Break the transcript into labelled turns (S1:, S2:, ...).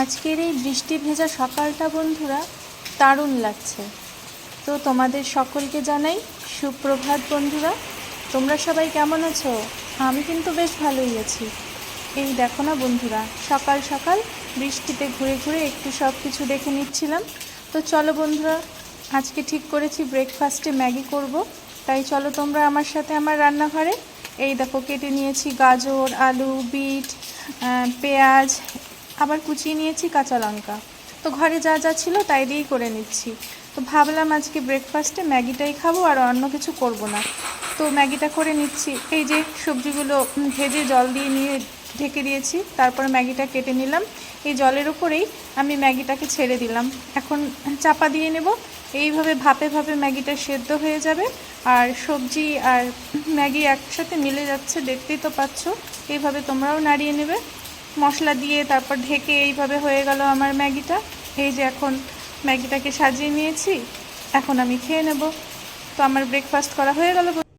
S1: আজকের এই বৃষ্টি ভেজা সকালটা বন্ধুরা দারুণ লাগছে। তো তোমাদের সকলকে জানাই সুপ্রভাত বন্ধুরা। তোমরা সবাই কেমন আছো? আমি কিন্তু বেশ ভালোই আছি। এই দেখো না বন্ধুরা, সকাল সকাল বৃষ্টিতে ঘুরে ঘুরে একটু সব কিছু দেখে নিচ্ছিলাম। তো চলো বন্ধুরা, আজকে ঠিক করেছি ব্রেকফাস্টে ম্যাগি করব। তাই চলো তোমরা আমার সাথে আমার রান্নাঘরে। এই দেখো কেটে নিয়েছি গাজর, আলু, বিট পেঁয়াজ আবার কুচিয়ে নিয়েছি কাঁচা লঙ্কা। তো ঘরে যা যা ছিল তাই দিয়েই করে নিচ্ছি। তো ভাবলাম আজকে ব্রেকফাস্টে ম্যাগিটাই খাব আর অন্য কিছু করব না। তো ম্যাগিটা করে নিচ্ছি। এই যে সবজিগুলো ভেজে জল দিয়ে নিয়ে ঢেকে দিয়েছি, তারপর ম্যাগিটা কেটে নিলাম। এই জলের উপরেই আমি ম্যাগিটাকে ছেড়ে দিলাম। এখন চাপা দিয়ে নেব। এইভাবে ভাপে ভাপে ম্যাগিটা সেদ্ধ হয়ে যাবে। আর সবজি আর ম্যাগি একসাথে মিলে যাচ্ছে, দেখতেই তো পাচ্ছ। এইভাবে তোমরাও নাড়িয়ে নেবে। মশলা দিয়ে তারপর ঢেকে এইভাবে হয়ে গেল আমার ম্যাগিটা। এই যে এখন ম্যাগিটাকে সাজিয়ে নিয়েছি, এখন আমি খেয়ে নেব। তো আমার ব্রেকফাস্ট করা হয়ে গেল